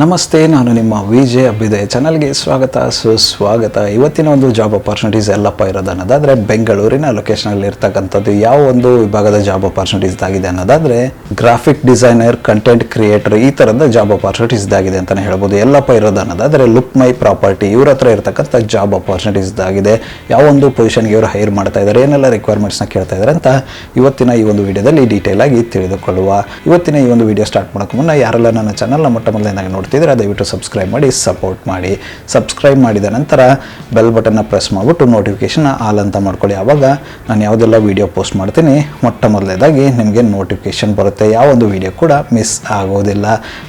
ನಮಸ್ತೆ, ನಾನು ನಿಮ್ಮ ವಿ ಜೆ ಅಭ್ಯುದಯ ಚಾನಲ್ಗೆ ಸ್ವಾಗತ, ಸುಸ್ವಾಗತ. ಇವತ್ತಿನ ಒಂದು ಜಾಬ್ ಅಪರ್ಚುನಿಟೀಸ್ ಎಲ್ಲಪ್ಪ ಇರೋದು ಅನ್ನೋದಾದರೆ, ಬೆಂಗಳೂರಿನ ಲೊಕೇಶನಲ್ಲಿ ಇರ್ತಕ್ಕಂಥದ್ದು ಯಾವ ಒಂದು ವಿಭಾಗದ ಜಾಬ್ ಅಪರ್ಚುನಿಟೀಸ್ ಆಗಿದೆ ಅನ್ನೋದಾದರೆ ಗ್ರಾಫಿಕ್ ಡಿಸೈನರ್ ಕಂಟೆಂಟ್ ಕ್ರಿಯೇಟರ್ ಈ ಥರದ ಜಾಬ್ ಅಪರ್ಚುನಿಟೀಸ್ ಆಗಿದೆ ಅಂತಲೇ ಹೇಳ್ಬೋದು. ಎಲ್ಲಪ್ಪ ಇರೋದು ಅನ್ನೋದಾದರೆ ಲುಕ್ ಮೈ ಪ್ರಾಪರ್ಟಿ ಇವ್ರ ಹತ್ರ ಇರತಕ್ಕಂಥ ಜಾಬ್ ಅಪರ್ಚುನಿಟೀಸ್ ಆಗಿದೆ. ಯಾವ ಒಂದು ಪೊಸಿಷನ್ಗೆ ಇವರು ಹೈರ್ ಮಾಡ್ತಾ ಇದ್ದಾರೆ ಏನೆಲ್ಲ ರಿಕ್ವೈರ್ಮೆಂಟ್ಸ್ನ ಕೇಳ್ತಾ ಇದ್ದಾರೆ ಅಂತ ಇವತ್ತಿನ ಈ ಒಂದು ವಿಡಿಯೋದಲ್ಲಿ ಡೀಟೇಲ್ ಆಗಿ ತಿಳಿದುಕೊಳ್ಳುವ. ಇವತ್ತಿನ ಈ ಒಂದು ವಿಡಿಯೋ ಸ್ಟಾರ್ಟ್ ಮಾಡೋಕ್ಕೆ ಮುನ್ನ ಯಾರೆಲ್ಲ ನನ್ನ ಚಾನಲ್ನ ಮೊಟ್ಟ ಮೊದಲನೇದಾಗಿ ನೋಡ್ತಿದ್ರೆ ದಯವಿಟ್ಟು ಸಬ್ಸ್ಕ್ರೈಬ್ ಮಾಡಿ ಸಪೋರ್ಟ್ ಮಾಡಿ. ಸಬ್ಸ್ಕ್ರೈಬ್ ಮಾಡಿದ ನಂತರ ಬೆಲ್ ಬಟನ್ನ ಪ್ರೆಸ್ ಮಾಡಿಬಿಟ್ಟು ನೋಟಿಫಿಕೇಶನ್ ಆಲ್ ಅಂತ ಮಾಡ್ಕೊಳ್ಳಿ. ಆವಾಗ ನಾನು ಯಾವುದೆಲ್ಲ ವೀಡಿಯೋ ಪೋಸ್ಟ್ ಮಾಡ್ತೀನಿ, ಮೊಟ್ಟ ಮೊದಲನೇದಾಗಿ ನಿಮಗೆ ನೋಟಿಫಿಕೇಶನ್ ಬರುತ್ತೆ. ಯಾವ ಒಂದು ವಿಡಿಯೋ ಕೂಡ ಮಿಸ್ ಆಗೋದಿಲ್ಲ.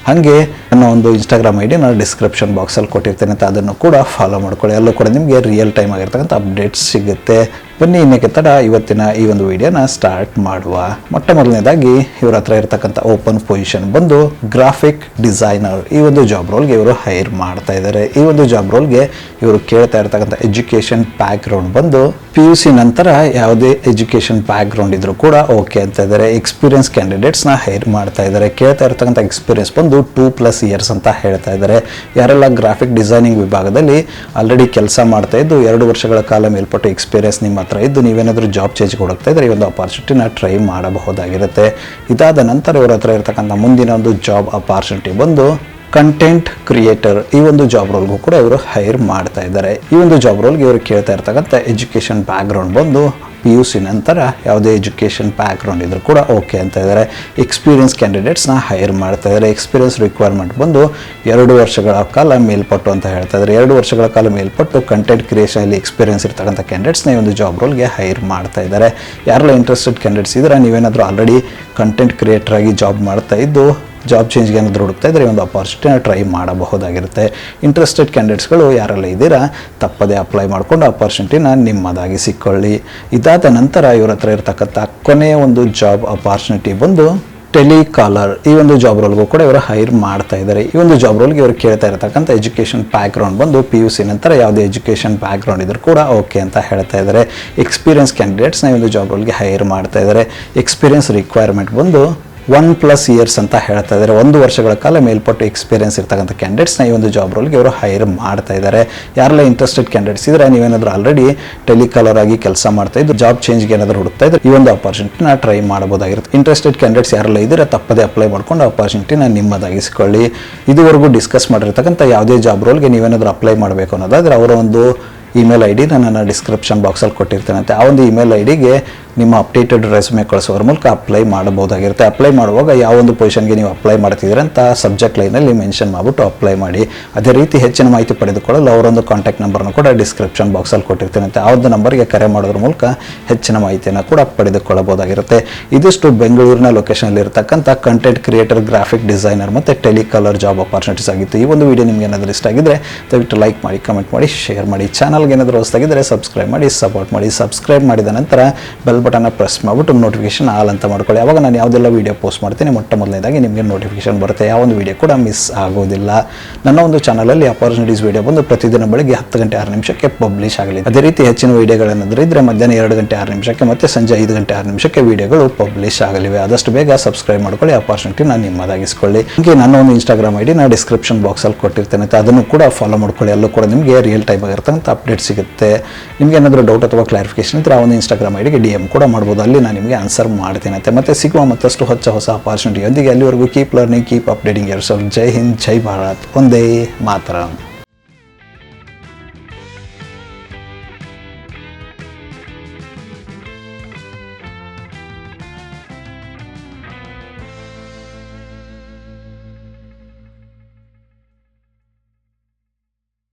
ಹಾಗೆ ನನ್ನ ಒಂದು ಇನ್ಸ್ಟಾಗ್ರಾಮ್ ಐ ಡಿ ನಾನು ಡಿಸ್ಕ್ರಿಪ್ಷನ್ ಬಾಕ್ಸಲ್ಲಿ ಕೊಟ್ಟಿರ್ತೇನೆ ಅಂತ ಅದನ್ನು ಕೂಡ ಫಾಲೋ ಮಾಡ್ಕೊಳ್ಳಿ. ಅಲ್ಲೂ ಕೂಡ ನಿಮಗೆ ರಿಯಲ್ ಟೈಮ್ ಆಗಿರ್ತಕ್ಕಂಥ ಅಪ್ಡೇಟ್ಸ್ ಸಿಗುತ್ತೆ. ಬನ್ನಿ, ಇನ್ನಕ್ಕೆ ತಡ. ಇವತ್ತಿನ ಈ ಒಂದು ವಿಡಿಯೋನ ಸ್ಟಾರ್ಟ್ ಮಾಡುವ. ಮೊಟ್ಟ ಮೊದಲನೇದಾಗಿ, ಇವರ ಹತ್ರ ಇರತಕ್ಕಂಥ ಓಪನ್ ಪೊಸಿಷನ್ ಬಂದು ಗ್ರಾಫಿಕ್ ಡಿಸೈನರ್ ಈ ಒಂದು ಜಾಬ್ ರೋಲ್ಗೆ ಇವರು ಹೈರ್ ಮಾಡ್ತಾ ಇದ್ದಾರೆ ಈ ಒಂದು ಜಾಬ್ ರೋಲ್ಗೆ ಇವರು ಕೇಳ್ತಾ ಇರ್ತಕ್ಕಂಥ ಎಜುಕೇಷನ್ ಬ್ಯಾಕ್ ಗ್ರೌಂಡ್ ಬಂದು ಪಿ ಯು ಸಿ ನಂತರ ಯಾವುದೇ ಎಜುಕೇಷನ್ ಬ್ಯಾಕ್ ಗ್ರೌಂಡ್ ಇದ್ರೂ ಕೂಡ ಓಕೆ ಅಂತ ಇದ್ದಾರೆ ಎಕ್ಸ್ಪೀರಿಯನ್ಸ್ ಕ್ಯಾಂಡಿಡೇಟ್ಸ್ನ ಹೈರ್ ಮಾಡ್ತಾ ಇದ್ದಾರೆ ಕೇಳ್ತಾ ಇರ್ತಕ್ಕಂಥ ಎಕ್ಸ್ಪೀರಿಯನ್ಸ್ ಬಂದು ಟೂ ಪ್ಲಸ್ ಇಯರ್ಸ್ ಅಂತ ಹೇಳ್ತಾ ಇದ್ದಾರೆ ಯಾರೆಲ್ಲ ಗ್ರಾಫಿಕ್ ಡಿಸೈನಿಂಗ್ ವಿಭಾಗದಲ್ಲಿ ಆಲ್ರೆಡಿ ಕೆಲಸ ಮಾಡ್ತಾ ಇದ್ದು ಎರಡು ವರ್ಷಗಳ ಕಾಲ ಮೇಲ್ಪಟ್ಟು ಎಕ್ಸ್ಪೀರಿಯನ್ಸ್ ನಿಮ್ಮ ಹತ್ರ ಇದ್ದು ನೀವೇನಾದರೂ ಜಾಬ್ ಚೇಂಜ್ ಕೊಡುತ್ತಾ ಇದ್ದರೆ ಈ ಒಂದು ಅಪಾರ್ಚುನಿಟಿನ ಟ್ರೈ ಮಾಡಬಹುದಾಗಿರುತ್ತೆ. ಇದಾದ ನಂತರ ಇವರ ಹತ್ರ ಇರತಕ್ಕಂಥ ಮುಂದಿನ ಒಂದು ಜಾಬ್ ಅಪಾರ್ಚುನಿಟಿ ಬಂದು ಕಂಟೆಂಟ್ ಕ್ರಿಯೇಟರ್ ಈ ಒಂದು ಜಾಬ್ ರೋಲ್ಗೂ ಕೂಡ ಇವರು ಹೈರ್ ಮಾಡ್ತಾ ಇದ್ದಾರೆ. ಈ ಒಂದು ಜಾಬ್ ರೋಲ್ಗೆ ಇವರು ಕೇಳ್ತಾ ಇರ್ತಕ್ಕಂಥ ಎಜುಕೇಷನ್ ಬ್ಯಾಕ್ಗ್ರೌಂಡ್ ಬಂದು ಪಿ ಯು ಸಿ ನಂತರ ಯಾವುದೇ ಎಜುಕೇಷನ್ ಬ್ಯಾಕ್ಗ್ರೌಂಡ್ ಇದ್ರೂ ಕೂಡ ಓಕೆ ಅಂತ ಇದ್ದಾರೆ ಎಕ್ಸ್ಪೀರಿಯನ್ಸ್ ಕ್ಯಾಂಡಿಡೇಟ್ಸ್ನ ಹೈರ್ ಮಾಡ್ತಾ ಇದ್ದಾರೆ ಎಕ್ಸ್ಪೀರಿಯನ್ಸ್ ರಿಕ್ವೈರ್ಮೆಂಟ್ ಬಂದು ಎರಡು ವರ್ಷಗಳ ಕಾಲ ಮೇಲ್ಪಟ್ಟು ಅಂತ ಹೇಳ್ತಾ ಇದ್ದಾರೆ ಎರಡು ವರ್ಷಗಳ ಕಾಲ ಮೇಲ್ಪಟ್ಟು ಕಂಟೆಂಟ್ ಕ್ರಿಯೇಷನಲ್ಲಿ ಎಕ್ಸ್ಪೀರಿಯನ್ಸ್ ಇರ್ತಕ್ಕಂಥ ಕ್ಯಾಂಡಿಡೇಟ್ಸ್ನ ಈ ಒಂದು ಜಾಬ್ ರೋಲ್ಗೆ ಹೈರ್ ಮಾಡ್ತಾ ಇದ್ದಾರೆ ಯಾರೆಲ್ಲ ಇಂಟ್ರೆಸ್ಟೆಡ್ ಕ್ಯಾಂಡಿಡೇಟ್ಸ್ ಇದ್ರೆ ನೀವೇನಾದರೂ ಆಲ್ರೆಡಿ ಕಂಟೆಂಟ್ ಕ್ರಿಯೇಟರ್ ಆಗಿ ಜಾಬ್ ಮಾಡ್ತಾ ಇದ್ದು ಜಾಬ್ ಚೇಂಜ್ಗೆ ಏನಾದರೂ ಹುಡುಕ್ತಾ ಇದ್ದರೆ ಈ ಒಂದು ಅಪಾರ್ಚುನಿಟಿನ ಟ್ರೈ ಮಾಡಬಹುದಾಗಿರುತ್ತೆ. ಇಂಟ್ರೆಸ್ಟೆಡ್ ಕ್ಯಾಂಡಿಡೇಟ್ಸ್ಗಳು ಯಾರೆಲ್ಲ ಇದ್ದೀರಾ, ತಪ್ಪದೇ ಅಪ್ಲೈ ಮಾಡಿಕೊಂಡು ಅಪಾರ್ಚುನಿಟಿನ ನಿಮ್ಮದಾಗಿ ಸಿಕ್ಕೊಳ್ಳಿ. ಇದಾದ ನಂತರ ಇವ್ರ ಹತ್ರ ಇರತಕ್ಕಂಥ ಕೊನೆಯ ಒಂದು ಜಾಬ್ ಅಪಾರ್ಚುನಿಟಿ ಬಂದು ಟೆಲಿಕಾಲರ್ ಈ ಒಂದು ಜಾಬ್ ರೋಲ್ಗೂ ಕೂಡ ಇವರು ಹೈರ್ ಮಾಡ್ತಾ ಇದ್ದಾರೆ ಈ ಒಂದು ಜಾಬ್ ರೋಲ್ಗೆ ಇವರು ಕೇಳ್ತಾ ಇರತಕ್ಕಂಥ ಎಜುಕೇಷನ್ ಬ್ಯಾಕ್ಗ್ರೌಂಡ್ ಬಂದು ಪಿ ಯು ಸಿ ನಂತರ ಯಾವುದೇ ಎಜುಕೇಷನ್ ಬ್ಯಾಕ್ಗ್ರೌಂಡ್ ಇದ್ರೂ ಕೂಡ ಓಕೆ ಅಂತ ಹೇಳ್ತಾ ಇದ್ದಾರೆ ಎಕ್ಸ್ಪೀರಿಯನ್ಸ್ ಕ್ಯಾಂಡಿಡೇಟ್ಸ್ನ ಈ ಒಂದು ಜಾಬ್ ರೋಲ್ಗೆ ಹೈರ್ ಮಾಡ್ತಾ ಇದ್ದಾರೆ ಎಕ್ಸ್ಪೀರಿಯನ್ಸ್ ರಿಕ್ವೈರ್ಮೆಂಟ್ ಬಂದು ಒನ್ ಪ್ಲಸ್ ಇಯರ್ಸ್ ಅಂತ ಹೇಳ್ತಾ ಇದ್ದಾರೆ. ಒಂದು ವರ್ಷಗಳ ಕಾಲ ಮೇಲ್ಪಟ್ಟು ಎಕ್ಸ್ಪೀರಿಯನ್ಸ್ ಇರ್ತಕ್ಕಂಥ ಕ್ಯಾಂಡಿಡೇಟ್ಸ್ನ ಈ ಒಂದು ಜಾಬ್ ರೋಲ್ಗೆ ಇವರು ಹೈರ್ ಮಾಡ್ತಾ ಇದ್ದಾರೆ. ಯಾರೆಲ್ಲ ಇಂಟ್ರೆಸ್ಟೆಡ್ ಕ್ಯಾಂಡಿಡೇಟ್ಸ್ ಇದ್ದರೆ ನೀವೇನಾದರೂ ಆಲ್ರೆಡಿ ಟೆಲಿಕಾಲರ್ ಆಗಿ ಕೆಲಸ ಮಾಡ್ತಾ ಇದ್ದು ಜಾಬ್ ಚೇಂಜ್ಗೆ ಏನಾದರೂ ಹುಡುಕ್ತಾ ಇದ್ರೆ ಈ ಒಂದು ಅಪರ್ಚುನಿಟಿನ ಟ್ರೈ ಮಾಡ್ಬೋದಾಗಿರುತ್ತೆ ಇಂಟ್ರೆಸ್ಟೆಡ್ ಕ್ಯಾಂಡಿಡೇಟ್ಸ್ ಯಾರೆಲ್ಲ ಇದ್ದರೆ, ತಪ್ಪದೇ ಅಪ್ಲೈ ಮಾಡ್ಕೊಂಡು ಅಪರ್ಚುನಿಟಿನ ನಿಮ್ಮದಾಗಿಸ್ಕೊಳ್ಳಿ. ಇದುವರೆಗೂ ಡಿಸ್ಕಸ್ ಮಾಡಿರ್ತಕ್ಕಂಥ ಯಾವುದೇ ಜಾಬ್ ರೋಲ್ಗೆ ನೀವೇನಾದರೂ ಅಪ್ಲೈ ಮಾಡಬೇಕು ಅನ್ನೋದಾದ್ರೆ, ಅವರ ಒಂದು ಇಮೇಲ್ ಐ ಡಿ ನಾನು ಡಿಸ್ಕ್ರಿಪ್ಷನ್ ಬಾಕ್ಸಲ್ಲಿ ಕೊಟ್ಟಿರ್ತೇನೆ ಆ ಒಂದು ಇಮೇಲ್ ಐ ಡಿಗೆ ನಿಮ್ಮ ಅಪ್ಡೇಟೆಡ್ ರೆಸ್ಯೂಮೆ ಕಳಿಸೋದ್ರ ಮೂಲಕ ಅಪ್ಲೈ ಮಾಡಬಹುದಾಗಿರುತ್ತೆ. ಅಪ್ಲೈ ಮಾಡುವಾಗ ಯಾವ ಒಂದು ಪೊಸಿಷನ್ಗೆ ನೀವು ಅಪ್ಲೈ ಮಾಡ್ತಿದ್ದೀರ ಅಂತ ಸಬ್ಜೆಕ್ಟ್ ಲೈನಲ್ಲಿ ಮೆನ್ಷನ್ ಮಾಡಿಬಿಟ್ಟು ಅಪ್ಲೈ ಮಾಡಿ. ಅದೇ ರೀತಿ ಹೆಚ್ಚಿನ ಮಾಹಿತಿ ಪಡೆದುಕೊಳ್ಳಲು ಅವರೊಂದು ಕಾಂಟ್ಯಾಕ್ಟ್ ನಂಬರ್ನ ಕೂಡ ಡಿಸ್ಕ್ರಿಪ್ಷನ್ ಬಾಕ್ಸಲ್ಲಿ ಕೊಟ್ಟಿರ್ತೇನೆ ಆ ಒಂದು ನಂಬರ್ಗೆ ಕರೆ ಮಾಡೋದ್ರ ಮೂಲಕ ಹೆಚ್ಚಿನ ಮಾಹಿತಿಯನ್ನು ಕೂಡ ಪಡೆದುಕೊಳ್ಳಬಹುದಾಗಿರುತ್ತೆ. ಇದಿಷ್ಟು ಬೆಂಗಳೂರಿನ ಲೊಕೇಶನಲ್ಲಿ ಇರತಕ್ಕಂಥ ಕಂಟೆಂಟ್ ಕ್ರಿಯೇಟರ್ ಗ್ರಾಫಿಕ್ ಡಿಸೈನರ್ ಮತ್ತು ಟೆಲಿಕಾಲರ್ ಜಾಬ್ ಅಪರ್ಚುನಿಟೀಸ್ ಆಗಿತ್ತು. ಈ ಒಂದು ವಿಡಿಯೋ ನಿಮ್ಗೆ ಏನಾದರೂ ಇಷ್ಟ ಆಗಿದ್ರೆ ದಯವಿಟ್ಟು ಲೈಕ್ ಮಾಡಿ ಕಮೆಂಟ್ ಮಾಡಿ ಶೇರ್ ಮಾಡಿ. ಚಾನಲ್ಗೆ ಏನಾದರೂ ಹೊಸದಾಗಿದ್ದರೆ ಸಬ್ಸ್ಕ್ರೈಬ್ ಮಾಡಿ ಸಪೋರ್ಟ್ ಮಾಡಿ. ಸಬ್ಸ್ಕ್ರೈಬ್ ಮಾಡಿದ ನಂತರ ಬೆಲ್ ಬಟನ್ನ ಪ್ರೆಸ್ ಮಾಡಿಬಿಟ್ಟು ನೋಟಿಫಿಕೇಶನ್ ಆಲ್ ಅಂತ ಮಾಡ್ಕೊಳ್ಳಿ. ಅವಾಗ ನಾನು ಯಾವುದೆಲ್ಲ ವೀಡಿಯೋ ಪೋಸ್ಟ್ ಮಾಡ್ತೀನಿ ಮೊಟ್ಟ ಮೊದಲನೇದಾಗಿ ನಿಮಗೆ ನೋಟಿಫಿಕೇಶನ್ ಬರುತ್ತೆ. ಯಾವ ಒಂದು ವೀಡಿಯೋ ಕೂಡ ಮಿಸ್ ಆಗೋದಿಲ್ಲ. ನನ್ನ ಒಂದು ಚಾನಲಲ್ಲಿ ಅಪಾರ್ಚುನಿಟೀಸ್ ವೀಡಿಯೋ ಬಂದು ಪ್ರತಿದಿನ ಬೆಳಗ್ಗೆ ಹತ್ತು ಗಂಟೆ ಆರು ನಿಮಿಷಕ್ಕೆ ಪಬ್ಲಿಷ್ ಆಗಲಿ. ಅದೇ ರೀತಿ ಹೆಚ್ಚಿನ ವೀಡಿಯೋಗಳೇನಾದರೂ ಇದ್ದರೆ ಮಧ್ಯಾಹ್ನ ಎರಡು ಗಂಟೆ ಆರು ನಿಮಿಷಕ್ಕೆ ಮತ್ತು ಸಂಜೆ ಐದು ಗಂಟೆ ಆರು ನಿಮಿಷಕ್ಕೆ ವೀಡಿಯೋಗಳು ಪಬ್ಲಿಷ್ ಆಗಲಿವೆ. ಆದಷ್ಟು ಬೇಗ ಸಬ್ಸ್ಕ್ರೈಬ್ ಮಾಡ್ಕೊಳ್ಳಿ ಅಪಾರ್ಚುನಿಟಿನ ನಿಮ್ಮದಾಗಿಸ್ಕೊಳ್ಳಿ. ಹೀಗೆ ನನ್ನ ಒಂದು ಇನ್ಸ್ಟಾಗ್ರಾಮ್ ಐಡಿ ನಾನು ಡಿಸ್ಕ್ರಿಪ್ಷನ್ ಬಾಕ್ಸಲ್ಲಿ ಕೊಟ್ಟಿರ್ತೇನೆ. ಅದನ್ನು ಕೂಡ ಫಾಲೋ ಮಾಡ್ಕೊಳ್ಳಿ. ಅಲ್ಲೂ ಕೂಡ ನಿಮಗೆ ರಿಯಲ್ ಟೈಮ್ ಆಗಿರ್ತಕ್ಕಂಥ ಅಪ್ಡೇಟ್ ಸಿಗುತ್ತೆ. ನಿಮಗೆ ಏನಾದರೂ ಡೌಟ್ ಅಥವಾ ಕ್ಲಾರಿಫಿಕೇಶನ್ ಇದ್ದರೆ ಆ ಒಂದು ಇನ್ಸ್ಟಾಗ್ರಾಮ್ ಐಡಿಗೆ ಡಿ ಎಂ ಕೂಡ ಮಾಡ್ಬೋದು. ಅಲ್ಲಿ ನಾನು ನಿಮಗೆ ಆನ್ಸರ್ ಮಾಡ್ತೇನೆ ಮತ್ತೆ ಸಿಗುವ ಮತ್ತಷ್ಟು ಹೊಸ ಹೊಸ ಅಪಾರ್ಚುನಿಟಿಯೊಂದಿಗೆ ಅಲ್ಲಿವರೆಗೂ ಕೀಪ್ ಲರ್ನಿಂಗ್ ಕೀಪ್ ಅಪ್ಡೇಟಿಂಗ್ ಎರಡ್ ಜೈ ಹಿಂದ್, ಜೈ ಭಾರತ್. ಒಂದೇ ಮಾತರಂ.